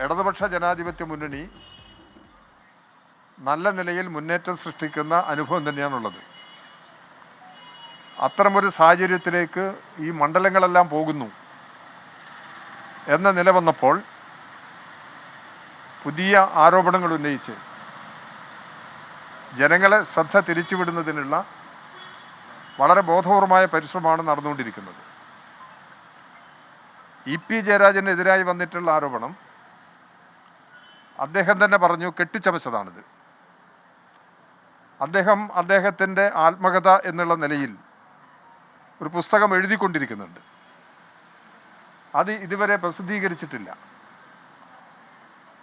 ഇടതുപക്ഷ ജനാധിപത്യ മുന്നണി നല്ല നിലയിൽ മുന്നേറ്റം സൃഷ്ടിക്കുന്ന അനുഭവം തന്നെയാണുള്ളത്. അത്തരമൊരു സാഹചര്യത്തിലേക്ക് ഈ മണ്ഡലങ്ങളെല്ലാം പോകുന്നു എന്ന നില വന്നപ്പോൾ പുതിയ ആരോപണങ്ങൾ ഉന്നയിച്ച് ജനങ്ങളെ ശ്രദ്ധ തിരിച്ചുവിടുന്നതിനുള്ള വളരെ ബോധപൂർവമായ പരിശ്രമമാണ് നടന്നുകൊണ്ടിരിക്കുന്നത്. ഇ പി ജയരാജനെതിരായി വന്നിട്ടുള്ള ആരോപണം അദ്ദേഹം തന്നെ പറഞ്ഞു കെട്ടിച്ചമച്ചതാണിത്. അദ്ദേഹം അദ്ദേഹത്തിന്റെ ആത്മകഥ എന്നുള്ള നിലയിൽ ഒരു പുസ്തകം എഴുതിക്കൊണ്ടിരിക്കുന്നുണ്ട്. അത് ഇതുവരെ പ്രസിദ്ധീകരിച്ചിട്ടില്ല.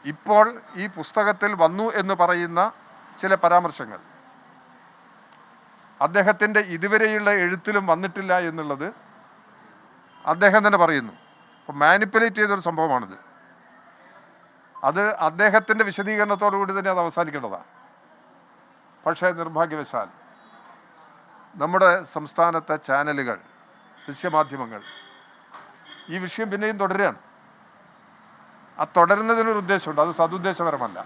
ഇപ്പോൾ ഈ പുസ്തകത്തിൽ വന്നു എന്ന് പറയുന്ന ചില പരാമർശങ്ങൾ. അദ്ദേഹത്തിന്റെ ഇതുവരെയുള്ള എഴുത്തിലും വന്നിട്ടില്ല എന്നുള്ളത് അദ്ദേഹം തന്നെ പറയുന്നു. അപ്പോൾ മാനിപ്പുലേറ്റ് ചെയ്തൊരു സംഭവമാണിത്. അത് അദ്ദേഹത്തിന്റെ വിശദീകരണത്തോടു കൂടി തന്നെ അത് അവസാനിക്കേണ്ടതാണ്. പക്ഷേ നിർഭാഗ്യവശാൽ നമ്മുടെ സംസ്ഥാനത്തെ ചാനലുകൾ ദൃശ്യമാധ്യമങ്ങൾ ഈ വിഷയം പിന്നെയും തുടരുകയാണ്. ആ തുടരുന്നതിനൊരു ഉദ്ദേശമുണ്ട്. അത് സതുദ്ദേശപരമല്ല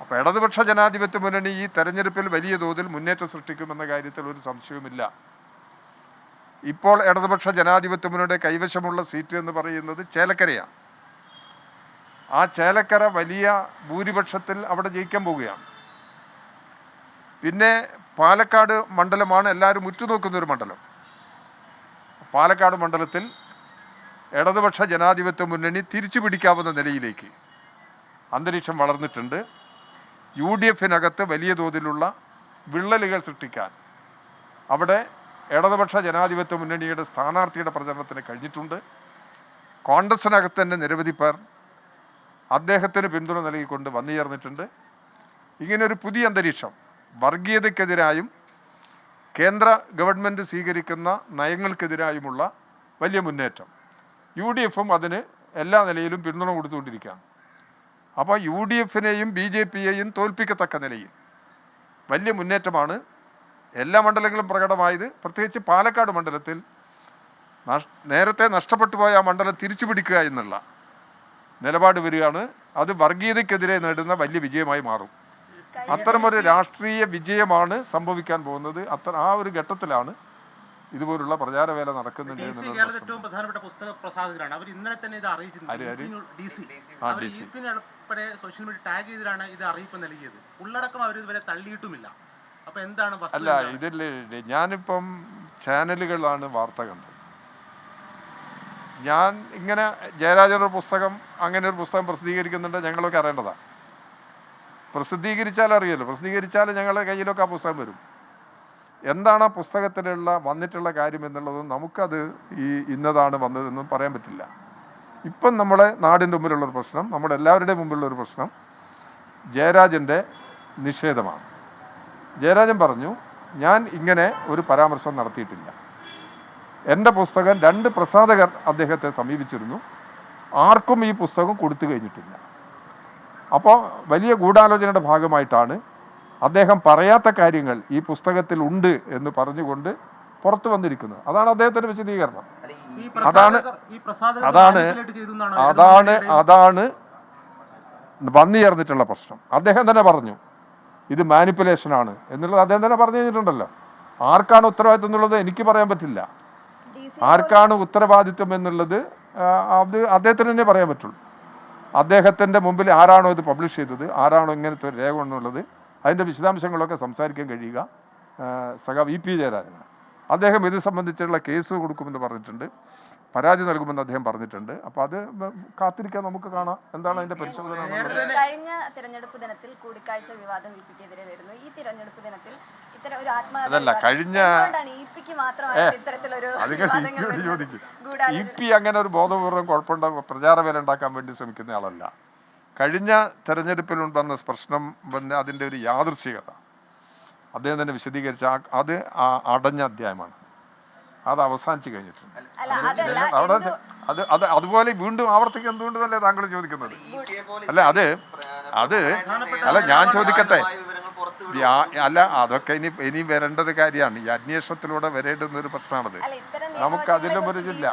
അപ്പോൾ ഇടതുപക്ഷ ജനാധിപത്യ മുന്നണി ഈ തെരഞ്ഞെടുപ്പിൽ വലിയ തോതിൽ മുന്നേറ്റം സൃഷ്ടിക്കുമെന്ന കാര്യത്തിൽ ഒരു സംശയവുമില്ല. ഇപ്പോൾ ഇടതുപക്ഷ ജനാധിപത്യ മുന്നണിയുടെ കൈവശമുള്ള സീറ്റ് എന്ന് പറയുന്നത് ചേലക്കരയാണ്. ആ ചേലക്കര വലിയ ഭൂരിപക്ഷത്തിൽ അവിടെ ജയിക്കാൻ പോവുകയാണ്. പിന്നെ പാലക്കാട് മണ്ഡലമാണ് എല്ലാവരും ഉറ്റുനോക്കുന്ന ഒരു മണ്ഡലം. പാലക്കാട് മണ്ഡലത്തിൽ ഇടതുപക്ഷ ജനാധിപത്യ മുന്നണി തിരിച്ചു പിടിക്കാവുന്ന നിലയിലേക്ക് അന്തരീക്ഷം വളർന്നിട്ടുണ്ട്. യു ഡി എഫിനകത്ത് വലിയ തോതിലുള്ള വിള്ളലുകൾ സൃഷ്ടിക്കാൻ അവിടെ ഇടതുപക്ഷ ജനാധിപത്യ മുന്നണിയുടെ സ്ഥാനാർത്ഥിയുടെ പ്രചരണത്തിന് കഴിഞ്ഞിട്ടുണ്ട്. കോൺഗ്രസിനകത്ത് തന്നെ നിരവധി പേർ അദ്ദേഹത്തിന് പിന്തുണ നൽകിക്കൊണ്ട് വന്നു ചേർന്നിട്ടുണ്ട് ഇങ്ങനെ ഒരു പുതിയ അന്തരീക്ഷം വർഗീയതയ്ക്കെതിരായും കേന്ദ്ര ഗവൺമെന്റ് സ്വീകരിക്കുന്ന നയങ്ങൾക്കെതിരായുമുള്ള വലിയ മുന്നേറ്റം. യു ഡി എഫും അതിന് എല്ലാ നിലയിലും പിന്തുണ കൊടുത്തുകൊണ്ടിരിക്കുകയാണ്. അപ്പോൾ യു ഡി എഫിനെയും ബി ജെ പിയെയും തോൽപ്പിക്കത്തക്ക നിലയിൽ വലിയ മുന്നേറ്റമാണ്. എല്ലാ മണ്ഡലങ്ങളും പ്രകടമായത് പ്രത്യേകിച്ച് പാലക്കാട് മണ്ഡലത്തിൽ നേരത്തെ നഷ്ടപ്പെട്ടു പോയ ആ മണ്ഡലം തിരിച്ചുപിടിക്കുക എന്നുള്ള നിലപാട് വരികയാണ്. അത് വർഗീയതയ്ക്കെതിരെ നേടുന്ന വലിയ വിജയമായി മാറും. അത്തരമൊരു രാഷ്ട്രീയ വിജയമാണ് സംഭവിക്കാൻ പോകുന്നത്. അത്ര ആ ഒരു ഘട്ടത്തിലാണ് ഇതുപോലുള്ള പ്രചാരവേല നടക്കുന്നുണ്ട്. ഏറ്റവും പ്രധാനപ്പെട്ട പുസ്തക പ്രസാധകരാണ്. അവർ ഇന്നലെ തന്നെ ഇത്? അറിയിച്ചിട്ടുണ്ട് സോഷ്യൽ മീഡിയ ടാഗ് ഇത് അറിയിപ്പ് നൽകിയത്. ഉള്ളടക്കം അവർ ഇതുവരെ തള്ളിയിട്ടുമില്ല. അപ്പൊ എന്താണ് വസ്തുത അല്ല? ഇതിൽ ഞാനിപ്പം ചാനലുകളാണ് വാർത്ത കണ്ടത്. ഞാൻ ഇങ്ങനെ ജയരാജന്റെ പുസ്തകം അങ്ങനെ ഒരു പുസ്തകം പ്രസിദ്ധീകരിക്കുന്നുണ്ട് ഞങ്ങളൊക്കെ അറിയേണ്ടതാണ് പ്രസിദ്ധീകരിച്ചാൽ അറിയല്ലോ പ്രസിദ്ധീകരിച്ചാൽ ഞങ്ങളുടെ കയ്യിലൊക്കെ ആ പുസ്തകം വരും. എന്താണ് ആ പുസ്തകത്തിലുള്ള വന്നിട്ടുള്ള കാര്യം എന്നുള്ളതും നമുക്കത് ഈ ഇന്നതാണ് വന്നതെന്നും പറയാൻ പറ്റില്ല. ഇപ്പം നമ്മുടെ നാടിന്റെ മുമ്പിലുള്ളൊരു പ്രശ്നം നമ്മുടെ എല്ലാവരുടെയും മുമ്പിലുള്ളൊരു പ്രശ്നം ജയരാജന്റെ നിഷേധമാണ്. ജയരാജൻ പറഞ്ഞു ഞാൻ ഇങ്ങനെ ഒരു പരാമർശം നടത്തിയിട്ടില്ല. എന്റെ പുസ്തകം രണ്ട് പ്രസാധകർ അദ്ദേഹത്തെ സമീപിച്ചിരുന്നു. ആർക്കും ഈ പുസ്തകം കൊടുത്തു കഴിഞ്ഞിട്ടില്ല. അപ്പോൾ വലിയ ഗൂഢാലോചനയുടെ ഭാഗമായിട്ടാണ് അദ്ദേഹം പറയാത്ത കാര്യങ്ങൾ ഈ പുസ്തകത്തിൽ ഉണ്ട് എന്ന് പറഞ്ഞുകൊണ്ട് പുറത്തു വന്നിരിക്കുന്നത്. അതാണ് അദ്ദേഹത്തിന്റെ വിശദീകരണം. അതാണ്- അതാണ് അതാണ് അതാണ് വന്നു ചേർന്നിട്ടുള്ള പ്രശ്നം. അദ്ദേഹം തന്നെ പറഞ്ഞു ഇത് മാനിപ്പുലേഷൻ ആണ് എന്നുള്ളത് അദ്ദേഹം തന്നെ പറഞ്ഞു കഴിഞ്ഞിട്ടുണ്ടല്ലോ. ആർക്കാണ് ഉത്തരവാദിത്വം എന്നുള്ളത് എനിക്ക് പറയാൻ പറ്റില്ല. ആർക്കാണ് ഉത്തരവാദിത്വം എന്നുള്ളത് അത് അദ്ദേഹത്തിന് തന്നെ പറയാൻ പറ്റുള്ളൂ. അദ്ദേഹത്തിന്റെ മുമ്പിൽ ആരാണോ ഇത് പബ്ലിഷ് ചെയ്തത് ആരാണോ ഇങ്ങനത്തെ ഒരു രേഖ എന്നുള്ളത് അതിന്റെ വിശദാംശങ്ങളൊക്കെ സംസാരിക്കാൻ കഴിയുക. സഖ വി പി ജയരാജനാണ്. അദ്ദേഹം ഇത് സംബന്ധിച്ചുള്ള കേസ് കൊടുക്കുമെന്ന് പറഞ്ഞിട്ടുണ്ട്. പരാതി നൽകുമെന്ന് അദ്ദേഹം പറഞ്ഞിട്ടുണ്ട്. അപ്പൊ അത് കാത്തിരിക്കാൻ നമുക്ക് കാണാം. എന്താണ് അതിന്റെ പരിശോധന കഴിഞ്ഞ തിരഞ്ഞെടുപ്പ് ദിനത്തിൽ കൂടിക്കാഴ്ച വിവാദം വരുന്നു. ഈ തിരഞ്ഞെടുപ്പ് ദിനത്തിൽ ഇത്തരം ഒരു ആത്മഹത്യ അതല്ല, കഴിഞ്ഞ- ഇ പി അങ്ങനെ ഒരു ബോധപൂർവം കുഴപ്പമുണ്ട പ്രചാരവേല ഉണ്ടാക്കാൻ വേണ്ടി ശ്രമിക്കുന്ന ആളല്ല. കഴിഞ്ഞ തെരഞ്ഞെടുപ്പിൽ വന്ന പ്രശ്നം പിന്നെ അതിന്റെ ഒരു യാദൃശ്ചികത. അദ്ദേഹം തന്നെ വിശദീകരിച്ച ആ- അത് ആ അടഞ്ഞ അധ്യായമാണ്. അത് അവസാനിച്ച് കഴിഞ്ഞിട്ടുണ്ട്. അവിടെ അത് അത് അതുപോലെ വീണ്ടും ആവർത്തിക്കുക എന്തുകൊണ്ടല്ലേ താങ്കൾ ചോദിക്കുന്നത്? അല്ല അത് അത് അല്ല ഞാൻ ചോദിക്കട്ടെ? അല്ല അതൊക്കെ ഇനി ഇനി വരേണ്ട ഒരു കാര്യമാണ്. ഈ അന്വേഷണത്തിലൂടെ വരേണ്ടുന്ന ഒരു പ്രശ്നമാണത്. നമുക്ക് അതിന്റെ പറയുന്നു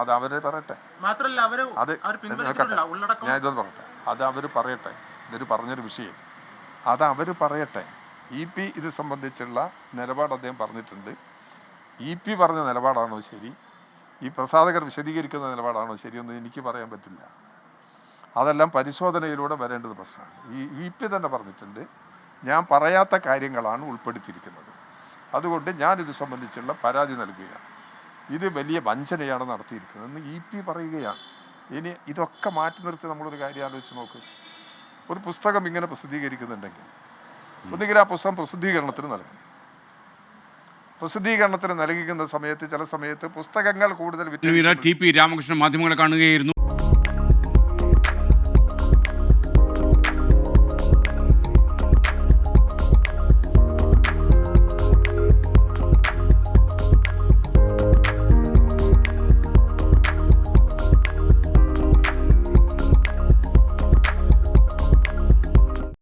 അത് അവർ പറയട്ടെ. മാത്രമല്ല അവർ അത് അവർ പിൻവലിച്ചിട്ടില്ല ഉള്ളടക്കം ഞാൻ ഇതൊന്ന് പറയട്ടെ. അത് അവർ പറയട്ടെ. ഇതൊരു പറഞ്ഞൊരു വിഷയം. അത് അവർ പറയട്ടെ. ഇ പി ഇത് സംബന്ധിച്ചുള്ള നിലപാട് അദ്ദേഹം പറഞ്ഞിട്ടുണ്ട്. ഇ പി പറഞ്ഞ നിലപാടാണോ ശരി? ഈ പ്രസാധകർ വിശദീകരിക്കുന്ന നിലപാടാണോ ശരിയെന്ന് എനിക്ക് പറയാൻ പറ്റില്ല. അതെല്ലാം പരിശോധനയിലൂടെ വരേണ്ടത് പ്രശ്നമാണ്. ഈ ഇ പി തന്നെ പറഞ്ഞിട്ടുണ്ട് ഞാൻ പറയാത്ത കാര്യങ്ങളാണ് ഉൾപ്പെടുത്തിയിരിക്കുന്നത്. അതുകൊണ്ട് ഞാൻ ഇത് സംബന്ധിച്ചുള്ള പരാതി നൽകുകയാണ്. ഇത് വലിയ വഞ്ചനയാണ് നടത്തിയിരിക്കുന്നത്. എന്ന് ഇ പി പറയുകയാണ് ഇനി ഇതൊക്കെ മാറ്റി നിർത്തി നമ്മളൊരു കാര്യം ആലോചിച്ച് നോക്ക്. ഒരു പുസ്തകം ഇങ്ങനെ പ്രസിദ്ധീകരിക്കുന്നുണ്ടെങ്കിൽ ഒന്നുകിൽ ആ പുസ്തകം പ്രസിദ്ധീകരണത്തിന് നൽകും പ്രസിദ്ധീകരണത്തിന് നൽകിക്കുന്ന സമയത്ത് ചില സമയത്ത് പുസ്തകങ്ങൾ കൂടുതൽ ടി പി രാമകൃഷ്ണൻ മാധ്യമങ്ങളെ കാണുകയായിരുന്നു.